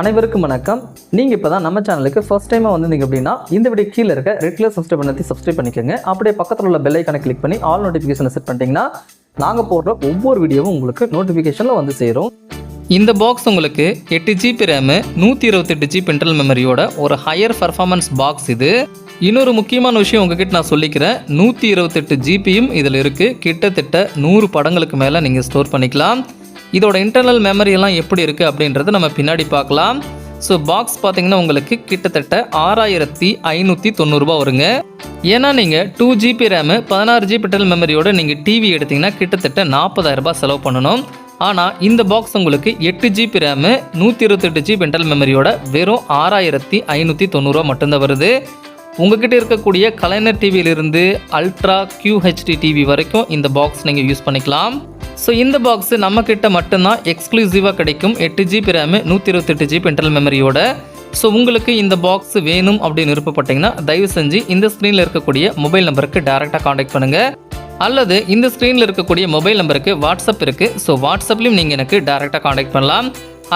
அனைவருக்கும் வணக்கம். நீங்கள் இப்போ தான் நம்ம சேனலுக்கு ஃபர்ஸ்ட் டைமாக வந்திருந்தீங்க அப்படின்னா இந்த வீடியோ கீழே இருக்க ரெட் கலர் சப்ஸ்கிரைப் பண்ணி சப்ஸ்கிரைப் பண்ணிக்கோங்க. அப்படியே பக்கத்தில் உள்ள பெல் ஐக்கனை கிளிக் பண்ணி ஆல் நோட்டிஃபிகேஷனை செட் பண்ணிட்டீங்கன்னா நாங்கள் போடுற ஒவ்வொரு வீடியோவும் உங்களுக்கு நோட்டிஃபிகேஷனில் வந்து சேரும். இந்த பாக்ஸ் உங்களுக்கு எட்டு ஜிபி ரேமு நூற்றி இருபத்தெட்டு ஜிபி இன்டர்னல் மெமரியோட ஒரு ஹையர் பர்ஃபார்மன்ஸ் பாக்ஸ் இது. இன்னொரு முக்கியமான விஷயம் உங்ககிட்ட நான் சொல்லிக்கிறேன். நூற்றி இருபத்தெட்டு ஜிபியும் இதில் இருக்குது கிட்டத்தட்ட நூறு படங்களுக்கு மேலே நீங்கள் ஸ்டோர் பண்ணிக்கலாம். இதோட இன்டர்னல் மெமரி எல்லாம் எப்படி இருக்குது அப்படின்றத நம்ம பின்னாடி பார்க்கலாம். ஸோ பாக்ஸ் பார்த்தீங்கன்னா உங்களுக்கு கிட்டத்தட்ட ஆறாயிரத்தி ஐநூற்றி தொண்ணூறுபா வருங்க. ஏன்னா நீங்கள் டூ ஜிபி ரேமு பதினாறு ஜிபி டெல் மெமரியோட நீங்கள் டிவி எடுத்தீங்கன்னா கிட்டத்தட்ட நாற்பதாயிரரூபா செலவு பண்ணணும். ஆனால் இந்த பாக்ஸ் உங்களுக்கு எட்டு ஜிபி ரேமு நூற்றி இருபத்தெட்டு ஜிபி இன்டர்னல் மெமரியோட வெறும் ஆறாயிரத்தி ஐநூற்றி தொண்ணூறுரூவா மட்டும்தான் வருது. உங்ககிட்ட இருக்கக்கூடிய கலைஞர் டிவியிலிருந்து அல்ட்ரா கியூஹெச்டி டிவி வரைக்கும் இந்த பாக்ஸ் நீங்கள் யூஸ் பண்ணிக்கலாம். ஸோ இந்த பாக்ஸு நம்ம கிட்ட மட்டும்தான் எக்ஸ்க்ளூசிவாக கிடைக்கும். எட்டு ஜிபி ரேமு நூற்றி இருபத்தெட்டு ஜிபி இன்டர்னல் மெமரியோட ஸோ உங்களுக்கு இந்த பாக்ஸ் வேணும் அப்படின்னு விருப்பப்பட்டீங்கன்னா தயவு செஞ்சு இந்த ஸ்க்ரீனில் இருக்கக்கூடிய மொபைல் நம்பருக்கு டேரெக்டாக காண்டாக்ட் பண்ணுங்கள் அல்லது இந்த ஸ்க்ரீனில் இருக்கக்கூடிய மொபைல் நம்பருக்கு வாட்ஸ்அப் இருக்குது ஸோ வாட்ஸ்அப்லையும் நீங்கள் எனக்கு டேரெக்டாக காண்டாக்ட் பண்ணலாம்.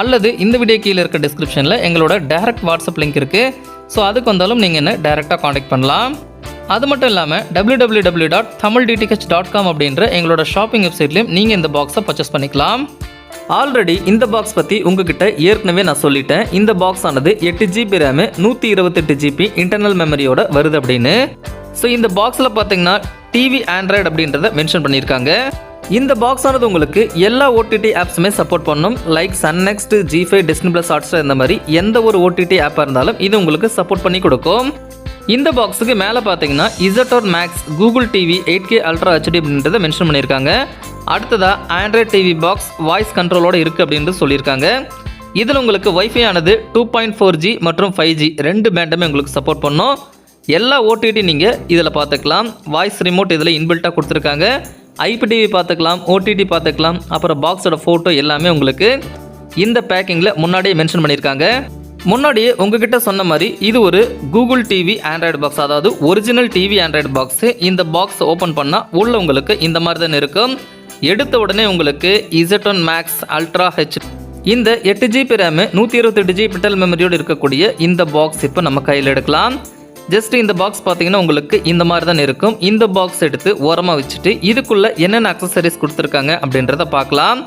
அல்லது இந்த வீடியோ கீழே இருக்க டிஸ்கிரிப்ஷனில் எங்களோட டேரக்ட் வாட்ஸ்அப் லிங்க் இருக்குது ஸோ அதுக்கு வந்தாலும் நீங்கள் என்ன டேரெக்டாக காண்டாக்ட் பண்ணலாம். அது மட்டும் இல்லாமல் www.tamildtk.com dot Tamil DTH dot com அப்படின்ற எங்களோட ஷாப்பிங் வெப்சைட்லையும் நீங்கள் இந்த பாக்ஸை பர்ச்சேஸ் பண்ணிக்கலாம். ஆல்ரெடி இந்த பாக்ஸ் பற்றி உங்ககிட்ட ஏற்கனவே நான் சொல்லிட்டேன். இந்த பாக்ஸ் ஆனது எட்டு ஜிபி ரேமு நூற்றி இருபத்தெட்டு ஜிபி இன்டர்னல் மெமரியோட வருது அப்படின்னு. ஸோ இந்த பாக்ஸில் பார்த்தீங்கன்னா டிவி ஆண்ட்ராய்டு அப்படின்றத மென்ஷன் பண்ணியிருக்காங்க. இந்த பாக்ஸ் ஆனது உங்களுக்கு எல்லா ஓடிடி ஆப்ஸுமே சப்போர்ட் பண்ணும். Like Sun NXT Zee five Disney plus Hotstar இந்த மாதிரி எந்த ஒரு ஓடிடி ஆப்பாக இருந்தாலும் இது உங்களுக்கு சப்போர்ட் பண்ணி கொடுக்கும். இந்த பாக்ஸுக்கு மேலே பார்த்தீங்கன்னா இசட்டோர் max Google TV eight K ultra HD அப்படின்றத மென்ஷன் பண்ணியிருக்காங்க. அடுத்ததாக ஆண்ட்ராய்ட் டிவி பாக்ஸ் வாய்ஸ் கண்ட்ரோலோட இருக்குது அப்படின்றது சொல்லியிருக்காங்க. இதில் உங்களுக்கு ஒய்ஃபை ஆனது டூ பாயிண்ட் ஃபோர் ஜி மற்றும் ஃபைவ் ஜி ரெண்டு பேண்டுமே உங்களுக்கு சப்போர்ட் பண்ணும். எல்லா ஓடிடி நீங்கள் இதில் பார்த்துக்கலாம் வாய்ஸ் ரிமோட் இதில் இன்பில்ட்டாக கொடுத்துருக்காங்க. ஐபிடிவி பார்த்துக்கலாம் ஓடிடி பார்த்துக்கலாம் அப்புறம் பாக்ஸோட ஃபோட்டோ எல்லாமே உங்களுக்கு இந்த பேக்கிங்கில் முன்னாடியே மென்ஷன் பண்ணியிருக்காங்க. முன்னாடியே உங்ககிட்ட சொன்ன மாதிரி இது ஒரு கூகுள் டிவி ஆண்ட்ராய்டு பாக்ஸ் அதாவது ஒரிஜினல் டிவி ஆண்ட்ராய்டு பாக்ஸ் இந்த பாக்ஸ் ஓப்பன் பண்ணால் உள்ள உங்களுக்கு இந்த மாதிரி தான் இருக்கும் எடுத்த உடனே உங்களுக்கு Z one Max ultra H இந்த எட்டு ஜிபி ரேமு நூற்றி இருபத்தெட்டு ஜிபி பிட்டல் மெமரியோடு இருக்கக்கூடிய இந்த பாக்ஸ் இப்போ நம்ம கையில் எடுக்கலாம். ஜஸ்ட் இந்த பாக்ஸ் பார்த்தீங்கன்னா உங்களுக்கு இந்த மாதிரி தான் இருக்கும். இந்த பாக்ஸ் எடுத்து ஓரமாக வச்சுட்டு இதுக்குள்ளே என்னென்ன அக்சசரிஸ் கொடுத்துருக்காங்க அப்படின்றத பார்க்கலாம்.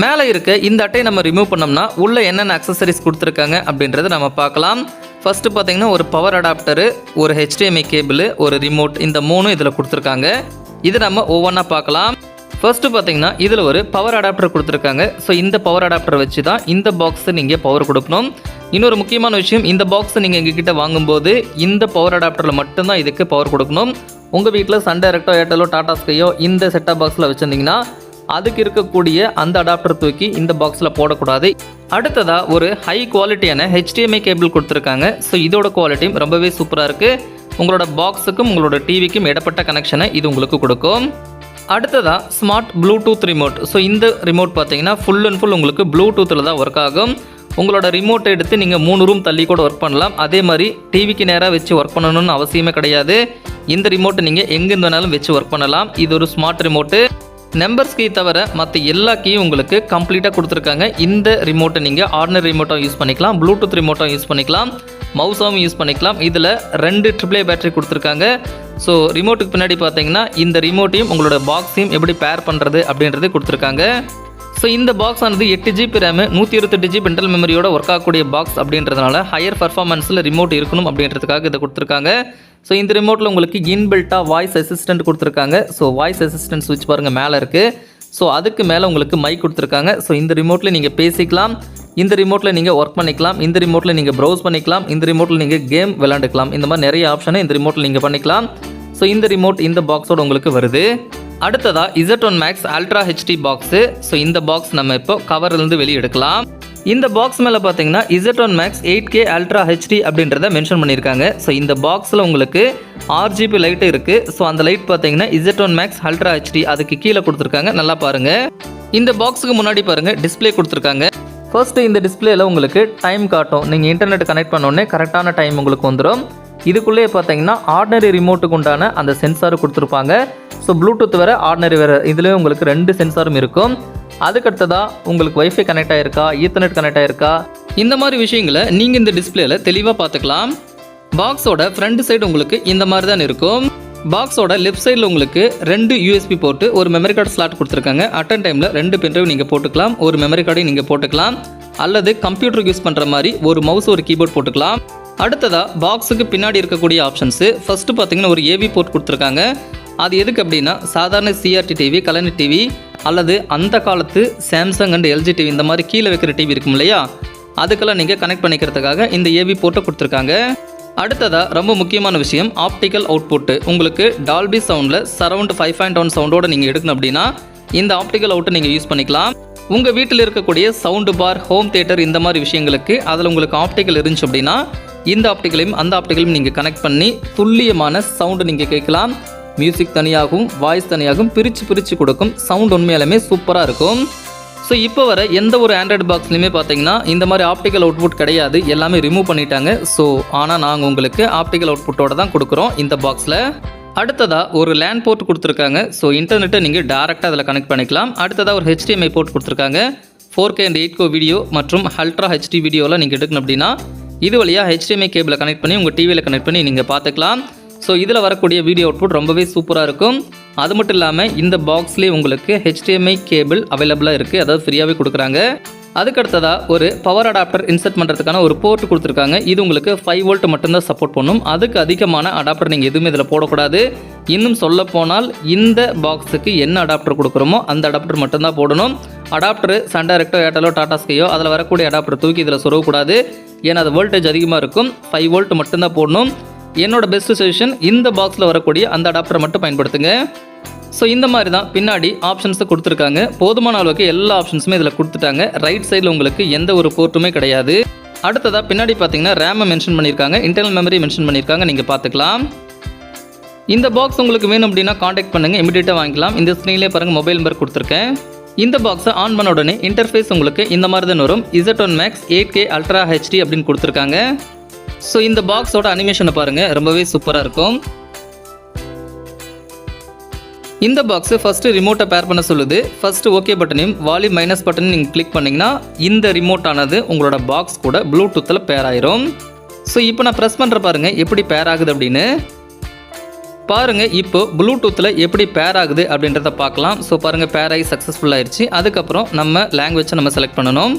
மேலே இருக்க இந்த அட்டையை நம்ம ரிமூவ் பண்ணோம்னா உள்ளே என்னென்ன அக்சசரிஸ் கொடுத்துருக்காங்க அப்படின்றத நம்ம பார்க்கலாம். ஃபஸ்ட்டு பார்த்தீங்கன்னா ஒரு பவர் அடாப்டரு ஒரு ஹெச்டிஎம்ஐ கேபிள் ஒரு ரிமோட் இந்த மூணும் இதில் கொடுத்துருக்காங்க. இது நம்ம ஒவ்வொன்றா பார்க்கலாம். ஃபர்ஸ்ட்டு பார்த்தீங்கன்னா இதில் ஒரு பவர் அடாப்டர் கொடுத்துருக்காங்க. ஸோ இந்த பவர் அடாப்டர் வச்சு தான் இந்த பாக்ஸை நீங்கள் பவர் கொடுக்கணும். இன்னொரு முக்கியமான விஷயம் இந்த பாக்ஸை நீங்கள் எங்ககிட்ட வாங்கும்போது இந்த பவர் அடாப்டரில் மட்டும்தான் இதுக்கு பவர் கொடுக்கணும். உங்கள் வீட்டில் சன் டைரக்டோ ஏர்டெலோ டாடா ஸ்கையோ இந்த செட்டப் பாக்ஸில் வச்சுருந்தீங்கன்னா அதுக்கு இருக்கக்கூடிய அந்த அடாப்டர் தூக்கி இந்த பாக்ஸில் போடக்கூடாது. அடுத்ததாக ஒரு ஹை குவாலிட்டியான ஹெச்டிஎம்ஐ கேபிள் கொடுத்துருக்காங்க. ஸோ இதோட குவாலிட்டியும் ரொம்பவே சூப்பராக இருக்குது உங்களோட பாக்ஸுக்கும் உங்களோட டிவிக்கும் இடப்பட்ட கனெக்ஷனை இது உங்களுக்கு கொடுக்கும். அடுத்ததாக ஸ்மார்ட் ப்ளூடூத் ரிமோட் ஸோ இந்த ரிமோட் பார்த்தீங்கன்னா ஃபுல் அண்ட் ஃபுல் உங்களுக்கு ப்ளூடூத்தில் தான் ஒர்க் ஆகும். உங்களோட ரிமோட்டை எடுத்து நீங்கள் மூணு ரூம் தள்ளி கூட ஒர்க் பண்ணலாம். அதே மாதிரி டிவிக்கு நேராக வச்சு ஒர்க் பண்ணணும்னு அவசியமே கிடையாது. இந்த ரிமோட்டை நீங்கள் எங்கேருந்து வேணாலும் வச்சு ஒர்க் பண்ணலாம். இது ஒரு ஸ்மார்ட் ரிமோட்டு நம்பர்ஸ் கீ தவிர மற்ற எல்லா கீயும் உங்களுக்கு கம்ப்ளீட்டாக கொடுத்துருக்காங்க. இந்த ரிமோட்டை நீங்கள் ஆர்டினரி ரிமோட்டும் யூஸ் பண்ணிக்கலாம். ப்ளூடூத் ரிமோட்டும் யூஸ் பண்ணிக்கலாம். மவுஸாகவும் யூஸ் பண்ணிக்கலாம். இதில் ரெண்டு ட்ரிபிளே பேட்டரி கொடுத்துருக்காங்க. ஸோ ரிமோட்டுக்கு பின்னாடி பார்த்தீங்கன்னா இந்த ரிமோட்டையும் உங்களோட பாக்ஸையும் எப்படி பேர் பண்ணுறது அப்படின்றது கொடுத்துருக்காங்க. ஸோ இந்த பாக்ஸ் ஆனது எட்டு ஜிபி ரேமு நூற்றி இருபத்தெட்டு ஜிபி இன்டர்னல் மெமரியோட ஒர்க் ஆகக்கூடிய பாக்ஸ் அப்படின்றதுனால ஹையர் பர்ஃபார்மன்ஸில் ரிமோட் இருக்கணும் அப்படின்றதுக்காக இதை கொடுத்துருக்காங்க. ஸோ இந்த ரிமோட்டில் உங்களுக்கு இன்பில்ட்டாக வாய்ஸ் அசிஸ்டன்ட் கொடுத்துருக்காங்க. ஸோ வாய்ஸ் அசிஸ்டன்ட் சுவிட்ச் பாருங்கள் மேலே இருக்குது ஸோ அதுக்கு மேலே உங்களுக்கு மைக் கொடுத்துருக்காங்க. ஸோ இந்த ரிமோட்டில் நீங்கள் பேசிக்கலாம். இந்த ரிமோட்டில் நீங்கள் ஒர்க் பண்ணிக்கலாம். இந்த ரிமோட்டில் நீங்கள் ப்ரௌஸ் பண்ணிக்கலாம். இந்த ரிமோட்டில் நீங்கள் கேம் விளாண்டுக்கலாம் இந்த மாதிரி நிறைய ஆப்ஷனை இந்த ரிமோட்டில் நீங்கள் பண்ணிக்கலாம். ஸோ இந்த ரிமோட் இந்த பாக்ஸோட உங்களுக்கு வருது. அடுத்ததா Z one max ultra HD box so இந்த பாக்ஸ் நம்ம இப்போ கவர்லேருந்து வெளியே எடுக்கலாம். இந்த பாக்ஸ் மேலே பார்த்தீங்கன்னா Z one max eight K ultra HD அப்படின்றத மென்ஷன் பண்ணியிருக்காங்க ஸோ இந்த பாக்ஸில் உங்களுக்கு ஆர்ஜிபி லைட்டு இருக்குது ஸோ அந்த லைட் பார்த்தீங்கன்னா Z one max ultra HD அதுக்கு கீழே கொடுத்துருக்காங்க. நல்லா பாருங்கள் இந்த பாக்ஸுக்கு முன்னாடி பாருங்கள் டிஸ்ப்ளே கொடுத்துருக்காங்க. ஃபர்ஸ்ட்டு இந்த டிஸ்பிளேல உங்களுக்கு டைம் காட்டும். நீங்கள் இன்டர்நெட் கனெக்ட் பண்ணோடனே கரெக்டான டைம் உங்களுக்கு வந்துடும் இதுக்குள்ளேயே பார்த்தீங்கன்னா ஆர்டினரி ரிமோட்டுக்கு உண்டான அந்த சென்சார் கொடுத்துருப்பாங்க. ஸோ ப்ளூடூத் வேறு ஆர்டினரி வேறு இதுலேயும் உங்களுக்கு ரெண்டு சென்சாரும் இருக்கும். அதுக்கடுத்ததாக உங்களுக்கு வைஃபை கனெக்ட் ஆகிருக்கா ஈத்தர்நெட் கனெக்ட் ஆகிருக்கா இந்த மாதிரி விஷயங்களை நீங்கள் இந்த டிஸ்பிளேயில் தெளிவாக பார்த்துக்கலாம். பாக்ஸோட ஃப்ரண்ட் சைடு உங்களுக்கு இந்த மாதிரி தான் இருக்கும். பாக்ஸோட லெஃப்ட் சைடில் உங்களுக்கு ரெண்டு யூஎஸ்பி போட்டு ஒரு மெமரி கார்டு ஸ்லாட் கொடுத்துருக்காங்க. அட் அன் டைமில் ரெண்டு பென்ட்ரைவ் நீங்கள் போட்டுக்கலாம். ஒரு மெமரி கார்டையும் நீங்கள் போட்டுக்கலாம். அல்லது கம்ப்யூட்டருக்கு யூஸ் பண்ணுற மாதிரி ஒரு மவுஸ் ஒரு கீபோர்ட் போட்டுக்கலாம். அடுத்ததாக பாக்ஸுக்கு பின்னாடி இருக்கக்கூடிய ஆப்ஷன்ஸு ஃபஸ்ட்டு பார்த்தீங்கன்னா ஒரு ஏவி போர்ட் கொடுத்துருக்காங்க. அது எதுக்கு அப்படின்னா சாதாரண சிஆர்டி டிவி கலனி டிவி அல்லது அந்த காலத்து சாம்சங் அண்ட் எல்ஜி டிவி இந்த மாதிரி கீழே வைக்கிற டிவி இருக்கும் இல்லையா? அதுக்கெல்லாம் நீங்கள் கனெக்ட் பண்ணிக்கிறதுக்காக இந்த ஏவி போர்ட்டை கொடுத்துருக்காங்க. அடுத்ததாக ரொம்ப முக்கியமான விஷயம் ஆப்டிக்கல் அவுட்புட்டு உங்களுக்கு டால்பி சவுண்டில் சரௌண்ட் ஃபைவ் பாயிண்ட் ஒன் சவுண்டோட நீங்கள் எடுக்கணும் அப்படின்னா இந்த ஆப்டிக்கல் அவுட்டை நீங்கள் யூஸ் பண்ணிக்கலாம். உங்கள் வீட்டில் இருக்கக்கூடிய சவுண்டு பார் ஹோம் தியேட்டர் இந்த மாதிரி விஷயங்களுக்கு அதில் உங்களுக்கு ஆப்டிக்கல் இருந்துச்சு அப்படின்னா இந்த ஆப்டிக்கலையும் அந்த ஆப்டிக்கலையும் நீங்கள் கனெக்ட் பண்ணி துல்லியமான சவுண்டு நீங்கள் கேட்கலாம். மியூசிக் தனியாகவும் வாய்ஸ் தனியாகவும் பிரித்து பிரித்து கொடுக்கும் சவுண்ட் உண்மையாலுமே சூப்பராக இருக்கும். ஸோ இப்போ வர எந்த ஒரு ஆண்ட்ராய்டு பாக்ஸ்லையுமே பார்த்தீங்கன்னா இந்த மாதிரி ஆப்டிக்கல் அவுட்புட் கிடையாது. எல்லாமே ரிமூவ் பண்ணிட்டாங்க. ஸோ ஆனால் நாங்கள் உங்களுக்கு ஆப்டிக்கல் அவுட்புட்டோட தான் கொடுக்குறோம் இந்த பாக்ஸில் அடுத்ததாக ஒரு லேண்ட் போர்ட் கொடுத்துருக்காங்க. ஸோ இன்டர்நெட்டை நீங்கள் டேரெக்டாக அதில் கனெக்ட் பண்ணிக்கலாம். அடுத்ததாக ஒரு ஹெச்டிஎம்ஐ போர்ட் கொடுத்துருக்காங்க. Four K and eight go video மற்றும் அல்ட்ரா ஹெச்டி வீடியோலாம் நீங்கள் எடுக்கணும் அப்படின்னா இது வழியாக ஹெச்டிஎம்ஐ கேபிளை கனெக்ட் பண்ணி உங்கள் டிவியில் கனெக்ட் பண்ணி நீங்கள் பார்த்துக்கலாம் ஸோ இதில் வரக்கூடிய வீடியோ அவுட்புட் ரொம்பவே சூப்பராக இருக்கும். அது மட்டும் இல்லாமல் இந்த பாக்ஸ்லேயே உங்களுக்கு ஹெச்டிஎம்ஐ கேபிள் அவைலபிளாக இருக்குது அதாவது ஃப்ரீயாகவே கொடுக்குறாங்க. அதுக்கடுத்ததாக ஒரு பவர் அடாப்டர் இன்சர்ட் பண்ணுறதுக்கான ஒரு போர்ட் கொடுத்துருக்காங்க. இது உங்களுக்கு ஃபைவ் வோல்ட் மட்டும்தான் சப்போர்ட் பண்ணும். அதுக்கு அதிகமான அடாப்டர் நீங்கள் எதுவுமே இதில் போடக்கூடாது. இன்னும் சொல்ல போனால் இந்த பாக்ஸுக்கு என்ன அடாப்டர் கொடுக்குறோமோ அந்த அடாப்டர் மட்டும்தான் போடணும். அடாப்டர் சன் டேரக்டோ ஏர்டெலோ டாடாஸ்கையோ அதில் வரக்கூடிய அடாப்டர் தூக்கி இதில் சொருகக்கூடாது. ஏன்னா அது வோல்டேஜ் அதிகமாக இருக்கும். ஃபைவ் வோல்ட் மட்டும்தான் போடணும். என்னோட பெஸ்ட் சொல்யூஷன் இந்த பாக்ஸில் வரக்கூடிய அந்த அடாப்டரை மட்டும் பயன்படுத்துங்க. ஸோ இந்த மாதிரி தான் பின்னாடி ஆப்ஷன்ஸை கொடுத்துருக்காங்க. போதுமான அளவுக்கு எல்லா ஆப்ஷன்ஸுமே இதில் கொடுத்துட்டாங்க. ரைட் சைடில் உங்களுக்கு எந்த ஒரு போர்ட்டுமே கிடையாது. அடுத்ததாக பின்னாடி பார்த்தீங்கன்னா ரேமை மென்ஷன் பண்ணியிருக்காங்க. இன்டர்னல் மெமரி மென்ஷன் பண்ணியிருக்காங்க. நீங்கள் பார்த்துக்கலாம். இந்த பாக்ஸ் உங்களுக்கு வேணும் அப்படின்னா காண்டாக்ட் பண்ணுங்கள் இமீடியட்டாக வாங்கிக்கலாம். இந்த ஸ்க்ரீன்லேயே பாருங்கள் மொபைல் நம்பர் கொடுத்துருக்கேன். இந்த பாக்ஸை ஆன் பண்ண உடனே இன்டர்ஃபேஸ் உங்களுக்கு இந்த மாதிரி தான் வரும் Z one max eight K ultra HD அப்படின்னு கொடுத்துருக்காங்க. ஸோ இந்த பாக்ஸோட அனிமேஷனை பாருங்கள் ரொம்பவே சூப்பராக இருக்கும். இந்த பாக்ஸு ஃபஸ்ட்டு ரிமோட்டை பேர் பண்ண சொல்லுது. ஃபஸ்ட்டு ஓகே பட்டனையும் வால்யூம் மைனஸ் பட்டனையும் நீங்கள் கிளிக் பண்ணிங்கன்னா இந்த ரிமோட் ஆனது உங்களோட பாக்ஸ் கூட ப்ளூடூத்தில் பேர் ஆயிரும். ஸோ இப்போ நான் ப்ரெஸ் பண்ணுற பாருங்கள் எப்படி பேர் ஆகுது அப்படின்னு. பாருங்கள் இப்போ ப்ளூடூத்தில் எப்படி பேர் ஆகுது அப்படின்றத பார்க்கலாம். ஸோ பாருங்கள் பேர் ஆகி சக்ஸஸ்ஃபுல் ஆயிடுச்சு அதுக்கப்புறம் நம்ம லாங்குவேஜை நம்ம செலக்ட் பண்ணணும்.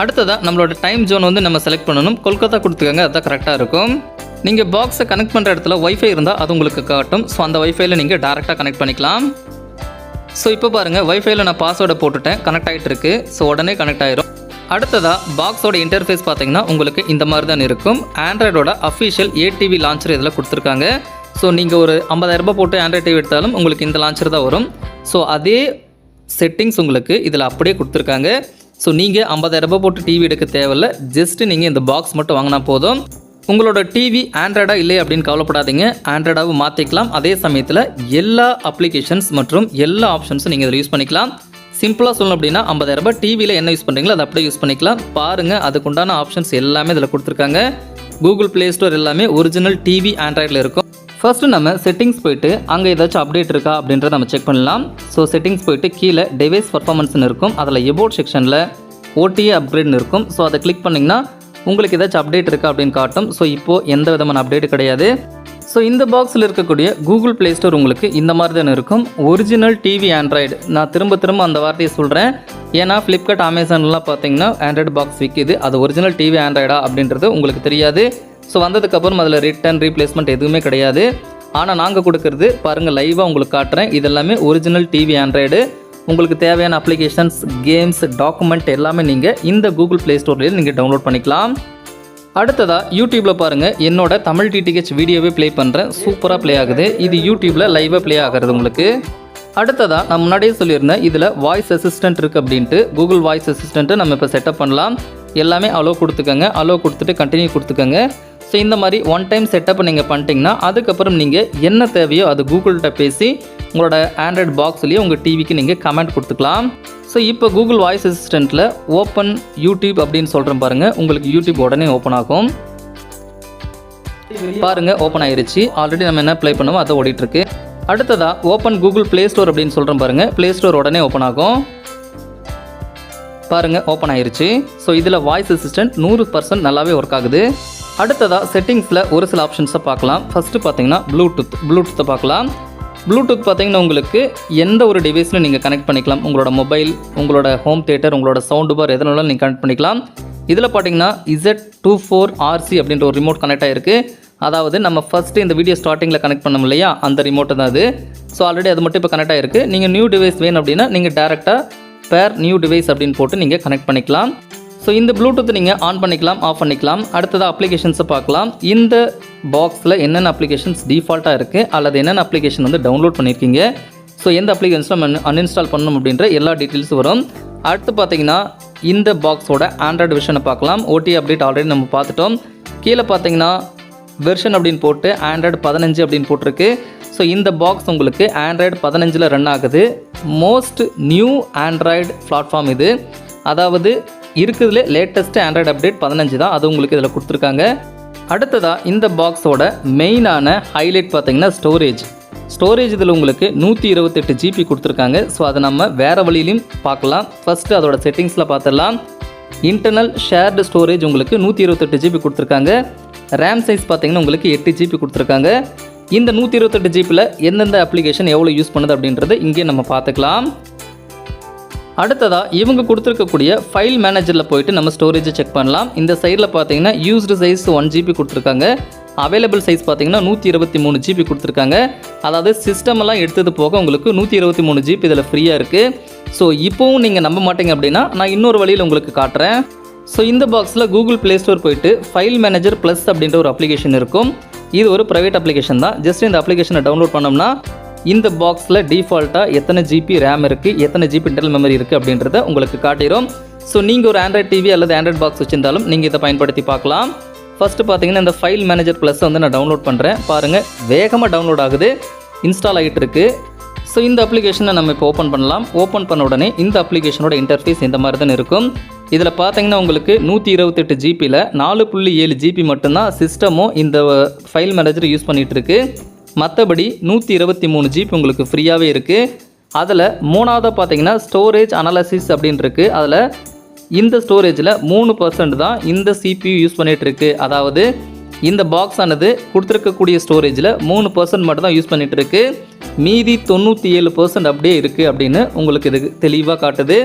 அடுத்ததாக நம்மளோட டைம் ஜோன் வந்து நம்ம செலக்ட் பண்ணணும். கொல்கத்தா கொடுத்துக்கோங்க அதுதான் கரெக்டாக இருக்கும். நீங்கள் பாக்ஸை கனெக்ட் பண்ணுற இடத்துல ஒய்ஃபை இருந்தால் அது உங்களுக்கு காட்டும். ஸோ அந்த ஒய்ஃபைல நீங்கள் டேரெக்டாக கனெக்ட் பண்ணிக்கலாம். ஸோ இப்போ பாருங்கள் ஒய்ஃபைல நான் பாஸ்வேர்டை போட்டுட்டேன். கனெக்ட் ஆகிட்டு இருக்கு. ஸோ உடனே கனெக்ட் ஆயிரும். அடுத்ததாக பாக்ஸோட இன்டர்ஃபேஸ் பார்த்தீங்கன்னா உங்களுக்கு இந்த மாதிரி தான் இருக்கும். ஆண்ட்ராய்டோட அஃபிஷியல் ஏடிவி லான்ச்சர் இதில் கொடுத்துருக்காங்க. ஸோ நீங்கள் ஒரு ஐம்பதாயிரரூபா போட்டு ஆண்ட்ராய்ட் டிவி எடுத்தாலும் உங்களுக்கு இந்த லான்ச்சர் தான் வரும். ஸோ அதே செட்டிங்ஸ் உங்களுக்கு இதில் அப்படியே கொடுத்துருக்காங்க. ஸோ நீங்கள் 50000 ரூபாய் போட்டு டிவி எடுக்க தேவையில்ல. ஜஸ்ட் நீங்கள் இந்த பாக்ஸ் மட்டும் வாங்கினா போதும். உங்களோட டிவி ஆண்ட்ராய்டா இல்லை அப்படின்னு கவலைப்படாதீங்க. ஆண்ட்ராய்டாவும் மாற்றிக்கலாம் அதே சமயத்தில் எல்லா அப்ளிகேஷன்ஸ் மற்றும் எல்லா ஆப்ஷன்ஸும் நீங்கள் இதில் யூஸ் பண்ணிக்கலாம். சிம்பிளாக சொல்லணும் அப்படின்னா 50000 ரூபாய் டிவியில் என்ன யூஸ் பண்ணுறீங்களோ அதை அப்படியே யூஸ் பண்ணிக்கலாம். பாருங்கள் அதுக்குண்டான ஆப்ஷன்ஸ் எல்லாமே இதில் கொடுத்துருக்காங்க. கூகுள் ப்ளே ஸ்டோர் எல்லாமே ஒரிஜினல் டிவி ஆண்ட்ராய்டில் இருக்கும். ஃபஸ்ட்டு நம்ம செட்டிங்ஸ் போயிட்டு அங்கே ஏதாச்சும் அப்டேட் இருக்கா அப்படின்றத நம்ம செக் பண்ணலாம். ஸோ செட்டிங்ஸ் போயிட்டு கீழே டிவைஸ் பர்ஃபார்மன்ஸ்னு இருக்கும். அதில் எபோட் செக்ஷனில் ஓடிஏ அப்கிரேட்னு இருக்கும். ஸோ அதை கிளிக் பண்ணிங்கன்னா உங்களுக்கு ஏதாச்சும் அப்டேட் இருக்கா அப்படின்னு காட்டும். ஸோ இப்போது எந்த விதமான அப்டேட் கிடையாது. ஸோ இந்த பாக்ஸில் இருக்கக்கூடிய கூகுள் ப்ளே ஸ்டோர் உங்களுக்கு இந்த மாதிரி தானே இருக்கும். ஒரிஜினல் டிவி ஆண்ட்ராய்டு நான் திரும்ப திரும்ப அந்த வார்த்தையை சொல்கிறேன் ஏன்னா ஃப்ளிப்கார்ட் அமேசான்லாம் பார்த்தீங்கன்னா ஆண்ட்ராய்டு பாக்ஸ் விற்கிது அது ஒரிஜினல் டிவி ஆண்ட்ராய்டா அப்படின்றது உங்களுக்கு தெரியாது. ஸோ வந்ததுக்கப்புறம் அதில் ரிட்டர்ன் ரீப்ளேஸ்மெண்ட் எதுவுமே கிடையாது. ஆனால் நாங்கள் கொடுக்கறது பாருங்கள் லைவாக உங்களுக்கு காட்டுறேன். இதெல்லாமே ஒரிஜினல் டிவி ஆண்ட்ராய்டு உங்களுக்கு தேவையான அப்ளிகேஷன்ஸ் கேம்ஸ் டாக்குமெண்ட் எல்லாமே நீங்கள் இந்த கூகுள் ப்ளே ஸ்டோர்லேயே நீங்கள் டவுன்லோட் பண்ணிக்கலாம். அடுத்ததாக யூடியூப்பில் பாருங்கள் என்னோட தமிழ் டிடிஹெச் வீடியோவே ப்ளே பண்ணுறேன் சூப்பராக ப்ளே ஆகுது. இது யூடியூப்பில் லைவாக ப்ளே ஆகிறது உங்களுக்கு. அடுத்ததாக நான் முன்னாடியே சொல்லியிருந்தேன் இதில் வாய்ஸ் அசிஸ்டன்ட் இருக்குது அப்படின்ட்டு. கூகுள் வாய்ஸ் அசிஸ்டண்ட்டு நம்ம இப்போ செட்டப் பண்ணலாம். எல்லாமே அலோ கொடுத்துக்கோங்க. அலோ கொடுத்துட்டு கண்டினியூ கொடுத்துக்கோங்க. ஸோ இந்த மாதிரி ஒன் டைம் செட்டப் நீங்கள் பண்ணிட்டீங்கன்னா அதுக்கப்புறம் நீங்கள் என்ன தேவையோ அது கூகுள்கிட்ட பேசி உங்களோட ஆண்ட்ராய்டு பாக்ஸ்லேயே உங்கள் டிவிக்கு நீங்கள் கமெண்ட் கொடுத்துக்கலாம். ஸோ இப்போ கூகுள் வாய்ஸ் அசிஸ்டண்ட்டில் ஓப்பன் யூடியூப் அப்படின்னு சொல்கிறேன் பாருங்கள் உங்களுக்கு யூடியூப் உடனே ஓப்பன் ஆகும். பாருங்க ஓப்பன் ஆயிருச்சு. ஆல்ரெடி நம்ம என்ன ப்ளே பண்ணுவோம் அதை ஓடிட்டுருக்கு. அடுத்ததா ஓப்பன் கூகுள் ப்ளே ஸ்டோர் அப்படின்னு சொல்கிறோம் பாருங்க. ப்ளே ஸ்டோர் உடனே ஓப்பன் ஆகும். பாருங்கள் ஓப்பன் ஆயிருச்சு. ஸோ இதில் வாய்ஸ் அசிஸ்டன்ட் நூறு பர்சன்ட் நல்லாவே ஒர்க் ஆகுது. அடுத்ததாக செட்டிங்ஸில் ஒரு சில ஆப்ஷன்ஸை பார்க்கலாம். ஃபஸ்ட்டு பார்த்தீங்கன்னா ப்ளூடூத் ப்ளூடூத்தை பார்க்கலாம். ப்ளூடூத் பார்த்தீங்கன்னா உங்களுக்கு எந்த ஒரு டிவைஸில் நீங்கள் கனெக்ட் பண்ணிக்கலாம். உங்களோட மொபைல் உங்களோட ஹோம் தியேட்டர் உங்களோட சவுண்டு பார் எதனாலும் நீங்கள் கனெக்ட் பண்ணிக்கலாம். இதில் பார்த்தீங்கன்னா இசட் டூ ஃபோர் ஆர்சி அப்படின்ற ஒரு ரிமோட் கனெக்ட் ஆகிருக்கு அதாவது நம்ம ஃபஸ்ட்டு இந்த வீடியோ ஸ்டார்டிங்கில் கனெக்ட் பண்ணோம் இல்லையா? அந்த ரிமோட்டு தான் அது. ஸோ ஆல்ரெடி அது மட்டும் இப்போ கனெக்ட் ஆகிருக்கு நீங்கள் நியூ டிவைஸ் வேணும் அப்படின்னா நீங்கள் டேரெக்டாக பேர் நியூ டிவைஸ் அப்படின்னு போட்டு நீங்கள் கனெக்ட் பண்ணிக்கலாம். ஸோ இந்த ப்ளூடூத் நீங்கள் ஆன் பண்ணிக்கலாம் ஆஃப் பண்ணிக்கலாம். அடுத்ததாக அப்ளிகேஷன்ஸை பார்க்கலாம். இந்த பாக்ஸில் என்னென்ன அப்ளிகேஷன்ஸ் டிஃபால்ட்டாக இருக்குது அல்லது என்னென்ன அப்ளிகேஷன் வந்து டவுன்லோட் பண்ணியிருக்கீங்க ஸோ எந்த அப்ளிகேஷன்ஸ் நம்ம அன்இன்ஸ்டால் பண்ணணும் அப்படின்ற எல்லா டீட்டெயில்ஸும் வரும். அடுத்து பார்த்தீங்கன்னா இந்த பாக்ஸோட ஆண்ட்ராய்டு வெர்ஷனை பார்க்கலாம். ஓடி அப்டேட் ஆல்ரெடி நம்ம பார்த்துட்டோம். கீழே பார்த்தீங்கன்னா வெர்ஷன் அப்படின்னு போட்டு ஆண்ட்ராய்டு பதினஞ்சு அப்படின்னு போட்டிருக்கு. ஸோ இந்த பாக்ஸ் உங்களுக்கு ஆண்ட்ராய்டு பதினஞ்சில் ரன் ஆகுது. மோஸ்ட் நியூ ஆண்ட்ராய்டு பிளாட்ஃபார்ம் இது. அதாவது இருக்குதுல லேட்டஸ்ட்டு ஆண்ட்ராய்டு அப்டேட் பதினஞ்சு தான் அது உங்களுக்கு இதில் கொடுத்துருக்காங்க. அடுத்ததாக இந்த பாக்ஸோட மெயினான ஹைலைட் பார்த்தீங்கன்னா ஸ்டோரேஜ் ஸ்டோரேஜ் இதில் உங்களுக்கு நூற்றி இருபத்தெட்டு ஜிபி கொடுத்துருக்காங்க. ஸோ அதை நம்ம வேறு வழியிலையும் பார்க்கலாம். ஃபஸ்ட்டு அதோட செட்டிங்ஸில் பார்த்துடலாம். இன்டர்னல் ஷேர்டு ஸ்டோரேஜ் உங்களுக்கு நூற்றி இருபத்தெட்டு ஜிபி கொடுத்துருக்காங்க. ரேம் சைஸ் பார்த்தீங்கன்னா உங்களுக்கு எட்டு ஜிபி கொடுத்துருக்காங்க. இந்த நூற்றி இருபத்தெட்டு ஜிபியில் எந்தெந்த அப்ளிகேஷன் எவ்வளோ யூஸ் பண்ணுது அப்படின்றத இங்கே நம்ம பார்த்துக்கலாம். அடுத்ததாக இவங்க கொடுத்துருக்கக்கூடிய ஃபைல் மேனேஜரில் போயிட்டு நம்ம ஸ்டோரேஜை செக் பண்ணலாம். இந்த சைடில் பார்த்தீங்கன்னா யூஸ்டு சைஸ் ஒன் ஜிபி கொடுத்துருக்காங்க. அவைலபிள் சைஸ் பார்த்தீங்கன்னா நூற்றி இருபத்தி மூணு ஜிபி கொடுத்துருக்காங்க. அதாவது சிஸ்டம் எல்லாம் எடுத்தது போக உங்களுக்கு நூற்றி இருபத்தி மூணு ஜிபி இதில் ஃப்ரீயாக இருக்குது ஸோ இப்போவும் நீங்கள் நம்ப மாட்டீங்க அப்படின்னா நான் இன்னொரு வழியில் உங்களுக்கு காட்டுறேன். ஸோ இந்த பாக்ஸில் கூகுள் ப்ளே ஸ்டோர் போயிட்டு ஃபைல் மேனேஜர் ப்ளஸ் அப்படின்ற ஒரு அப்ளிகேஷன் இருக்கும். இது ஒரு ப்ரைவேட் அப்ளிகேஷன் தான். ஜஸ்ட் இந்த அப்ளிகேஷனை டவுன்லோட் பண்ணோம்னா இந்த பாக்ஸில் டிஃபால்ட்டாக எத்தனை ஜிபி ரேம் இருக்குது எத்தனை ஜிபி இன்டர்னல் மெமரி இருக்குது அப்படின்றத உங்களுக்கு காட்டிடும் ஸோ நீங்கள் ஒரு ஆண்ட்ராய்ட் டிவி அல்லது ஆண்ட்ராய்ட் பாக்ஸ் வச்சிருந்தாலும் நீங்கள் இதை பயன்படுத்தி பார்க்கலாம். ஃபஸ்ட்டு பார்த்தீங்கன்னா இந்த ஃபைல் மேனேஜர் ப்ளஸ் வந்து நான் டவுன்லோட் பண்ணுறேன் பாருங்கள் வேகமாக டவுன்லோட் ஆகுது. இன்ஸ்டால் ஆகிட்டு இருக்குது ஸோ இந்த அப்ளிகேஷனை நம்ம இப்போ ஓப்பன் பண்ணலாம். ஓப்பன் பண்ண உடனே இந்த அப்ளிகேஷனோட இன்டர்ஃபேஸ் இந்த மாதிரி தான் இருக்கும். இதில் பார்த்தீங்கன்னா உங்களுக்கு நூற்றி இருபத்தெட்டு ஜிபியில் நாலு புள்ளி ஏழு ஜிபி மட்டும்தான் சிஸ்டமும் இந்த ஃபைல் மேனேஜர் யூஸ் பண்ணிகிட்டு இருக்குது மற்றபடி நூற்றி இருபத்தி மூணு ஜிபி உங்களுக்கு ஃப்ரீயாகவே இருக்குது அதில் மூணாவதாக பார்த்தீங்கன்னா ஸ்டோரேஜ் அனாலிசிஸ் அப்படின்ட்டுருக்கு அதில் இந்த ஸ்டோரேஜில் மூணு பர்சன்ட் தான் இந்த சிபியூ யூஸ் பண்ணிகிட்ருக்கு அதாவது இந்த பாக்ஸ் ஆனது கொடுத்துருக்கக்கூடிய ஸ்டோரேஜில் மூணு பர்சன்ட் மட்டும் தான் யூஸ் பண்ணிகிட்ருக்கு மீதி தொண்ணூற்றி ஏழு பர்சன்ட் அப்படியே இருக்குது அப்படின்னு உங்களுக்கு இது தெளிவாக காட்டுது.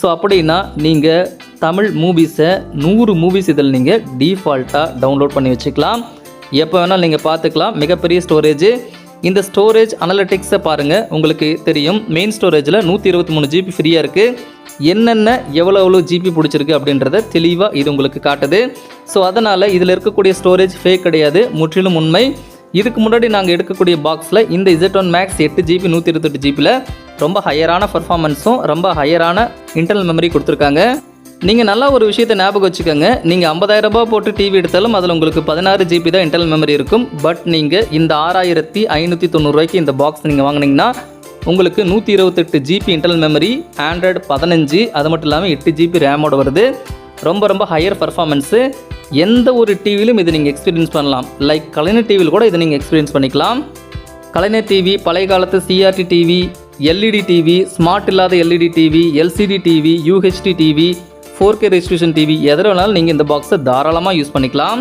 ஸோ அப்படின்னா நீங்கள் தமிழ் மூவிஸை நூறு மூவிஸ் இதில் நீங்கள் டீஃபால்ட்டாக டவுன்லோட் பண்ணி வச்சுக்கலாம். எப்போ வேணாலும் நீங்கள் பார்த்துக்கலாம். மிகப்பெரிய ஸ்டோரேஜ் இந்த ஸ்டோரேஜ் அனலிட்டிக்ஸை பாருங்கள் உங்களுக்கு தெரியும். மெயின் ஸ்டோரேஜில் நூற்றி இருபத்தி மூணு ஜிபி ஃப்ரீயாக இருக்குது என்னென்ன எவ்வளோ எவ்வளோ ஜிபி பிடிச்சிருக்கு அப்படின்றத தெளிவாக இது உங்களுக்கு காட்டுது. ஸோ அதனால் இதில் இருக்கக்கூடிய ஸ்டோரேஜ் ஃபேக் கிடையாது. முற்றிலும் உண்மை. இதுக்கு முன்னாடி நாங்கள் எடுக்கக்கூடிய பாக்ஸில் இந்த இசட் ஒன் மேக்ஸ் எட்டு ஜிபி நூற்றி இருபத்தெட்டு ஜிபியில் ரொம்ப ஹையரான பர்ஃபார்மன்ஸும் ரொம்ப ஹையரான இன்டர்னல் மெமரி கொடுத்துருக்காங்க. நீங்கள் நல்லா ஒரு விஷயத்தை ஞாபகம் வச்சுக்கோங்க. நீங்கள் 50000 ரூபாய் போட்டு டிவி எடுத்தாலும் அதில் உங்களுக்கு பதினாறு ஜிபி தான் இன்டர்னல் மெமரி இருக்கும். பட் நீங்கள் இந்த ஆறாயிரத்தி ஐநூற்றி தொண்ணூறுரூவாய்க்கு இந்த பாக்ஸ் நீங்கள் வாங்குனீங்கன்னா உங்களுக்கு நூற்றி இருபத்தெட்டு ஜிபி இன்டர்னல் மெமரி ஆண்ட்ராய்டு பதினஞ்சு அது மட்டும் இல்லாமல் எட்டு ஜிபி ரேமோட வருது. ரொம்ப ரொம்ப ஹையர் பர்ஃபார்மன்ஸு எந்த ஒரு டிவியிலும் இது நீங்கள் எக்ஸ்பீரியன்ஸ் பண்ணலாம். லைக் கலைஞர் டிவியில் கூட இதை நீங்கள் எக்ஸ்பீரியன்ஸ் பண்ணிக்கலாம். கலைஞர் டிவி பழைய காலத்து CRT TV LED TV smart இல்லாத LED TV LCD TV UHD TV four K registration TV எதில் வேணாலும் நீங்கள் இந்த பாக்ஸை தாராளமாக யூஸ் பண்ணிக்கலாம்.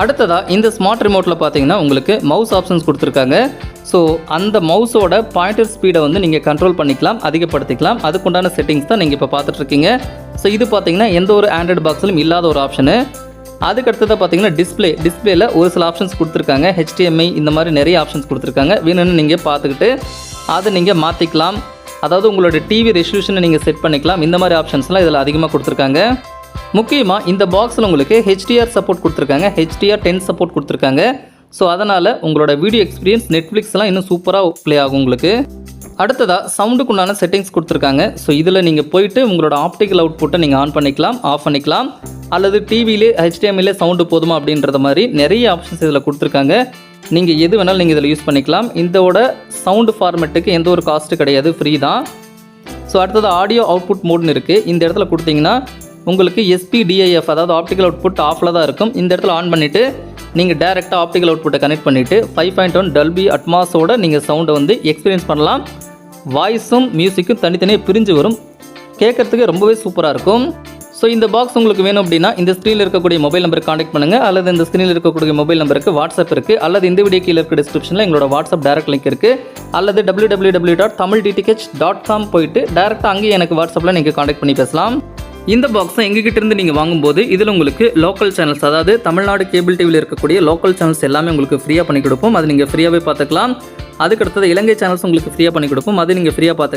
அடுத்ததாக இந்த ஸ்மார்ட் ரிமோட்டில் பார்த்தீங்கன்னா உங்களுக்கு மவுஸ் ஆப்ஷன்ஸ் கொடுத்துருக்காங்க. ஸோ அந்த மவுஸோட பாயிண்டர் ஸ்பீடை வந்து நீங்கள் கண்ட்ரோல் பண்ணிக்கலாம் அதிகப்படுத்திக்கலாம். அதுக்குண்டான செட்டிங்ஸ் தான் நீங்கள் இப்போ பார்த்துட்ருக்கீங்க ஸோ இது பார்த்தீங்கன்னா எந்த ஒரு ஆண்ட்ராய்டு பாக்ஸிலும் இல்லாத ஒரு ஆப்ஷனு அதுக்கு அடுத்ததாக பார்த்தீங்கன்னா டிஸ்ப்ளே டிஸ்ப்ளேல ஒரு சில ஆப்ஷன்ஸ் கொடுத்துருக்காங்க. ஹெச்டிஎம்ஐ இந்த மாதிரி நிறைய ஆப்ஷன்ஸ் கொடுத்துருக்காங்க. வேணும்னு நீங்கள் பார்த்துக்கிட்டு அதை நீங்கள் மாற்றிக்கலாம் அதாவது உங்களோட டிவி ரெசல்யூஷனை நீங்கள் செட் பண்ணிக்கலாம். இந்த மாதிரி ஆப்ஷன்ஸ்லாம் இதில் அதிகமாக கொடுத்துருக்காங்க. முக்கியமாக இந்த பாக்ஸில் உங்களுக்கு ஹெச்டிஆர் சப்போர்ட் கொடுத்துருக்காங்க. ஹெச்டிஆர் டென் சப்போர்ட் கொடுத்துருக்காங்க. ஸோ அதனால் உங்களோட வீடியோ எக்ஸ்பீரியன்ஸ் நெட்ஃப்ளிக்ஸ்லாம் இன்னும் சூப்பராக ப்ளே ஆகும் உங்களுக்கு. அடுத்ததாக சவுண்டுக்கு உண்டான செட்டிங்ஸ் கொடுத்துருக்காங்க. ஸோ இதில் நீங்கள் போயிட்டு உங்களோட ஆப்டிக்கல் அவுட்புட்டை நீங்கள் ஆன் பண்ணிக்கலாம் ஆஃப் பண்ணிக்கலாம். அல்லது டிவிலே ஹெச்டிஎம்மிலே சவுண்டு போதுமா அப்படின்றத மாதிரி நிறைய ஆப்ஷன்ஸ் இதில் கொடுத்துருக்காங்க. நீங்கள் எது வேணாலும் நீங்கள் இதில் யூஸ் பண்ணிக்கலாம். இதோட சவுண்டு ஃபார்மேட்டுக்கு எந்த ஒரு காஸ்ட்டு கிடையாது ஃப்ரீ தான். ஸோ அடுத்தது ஆடியோ அவுட்புட் மோட்னு இருக்குது இந்த இடத்துல கொடுத்தீங்கன்னா உங்களுக்கு எஸ்பிடிஐஎஃப் அதாவது ஆப்டிக்கல் அவுட்புட் ஆஃபில் தான் இருக்கும். இந்த இடத்துல ஆன் பண்ணிவிட்டு நீங்கள் டேரெக்டாக ஆப்டிக்கல் அவுட்புட்டை கனெக்ட் பண்ணிவிட்டு ஃபைவ் பாயிண்ட் ஒன் டல்பி அட்மாஸோட நீங்கள் சவுண்டை வந்து எக்ஸ்பீரியன்ஸ் பண்ணலாம். வாய்ஸும் மியூசிக்கும் தனித்தனியாக பிரிஞ்சு வரும். கேட்கறதுக்கு ரொம்பவே சூப்பராக இருக்கும். ஸோ இந்த பாக்ஸ் உங்களுக்கு வேணும் அப்படின்னா இந்த ஸ்க்ரீனில் இருக்கக்கூடிய மொபைல் நம்பருக்கு காண்டாக்ட் பண்ணுங்கள் அல்லது இந்த ஸ்க்ரீனில் இருக்கக்கூடிய மொபைல் நம்பருக்கு வாட்ஸ்அப் இருக்குது அல்லது இந்த வீடியோ கீழே இருக்க டிஸ்கிரிப்ஷனில் எங்களோட வாட்ஸ்அப் டேரக்ட் லிங்க் இருக்குது அல்லது W W W dot Tamil DTH dot com போயிட்டு டேரெக்டாக அங்கேயே எனக்கு வாட்ஸ்அப்பில் நீங்கள் காண்டாக்ட் பண்ணி பேசலாம். இந்த பாக்ஸை எங்ககிட்ட இருந்து நீங்கள் வாங்கும்போது இதில் உங்களுக்கு லோக்கல் சேனல்ஸ் அதாவது தமிழ்நாடு கேபிள் டிவியில் இருக்கக்கூடிய லோக்கல் சேனல்ஸ் எல்லாமே உங்களுக்கு ஃப்ரீயாக பண்ணி கொடுப்போம். அது நீங்கள் ஃப்ரீயாகவே பார்த்துக்கலாம். அதுக்கடுத்தது இலங்கை சேனல்ஸ் உங்களுக்கு ஃப்ரீயாக பண்ணி கொடுப்போம். அது நீங்கள் ஃப்ரீயாக பார்த்து